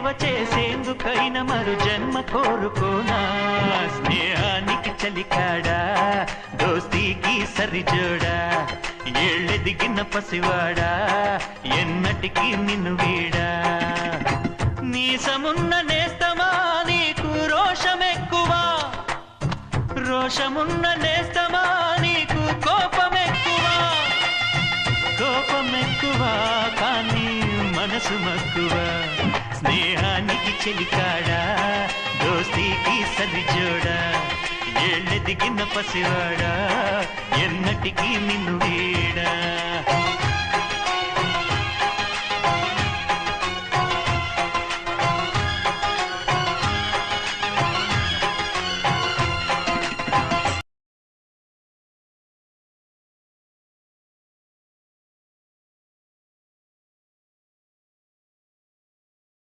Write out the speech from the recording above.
సేవ చేసేందుకైన మరు జన్మ కోరుకోనా? స్నేహానికి చలికాడా? దోస్తీకి సరిజోడా? ఏళ్ళెదిగిన పసివాడా? ఎన్నటికి నిన్ను వీడా? నీ సమున్న నేస్తమా? నీకు రోషమెక్కువా? రోషమున్న నేస్తమా? నీకు కోపమెక్కువా? కోపమెక్కువా? కానీ మనసు మక్కువ స్నేహానికి చెలికాడా దోస్తీకి సరిజోడా ఏళ్ళెదిగిన పసివాడా ఎన్నటికీ నిన్నుడే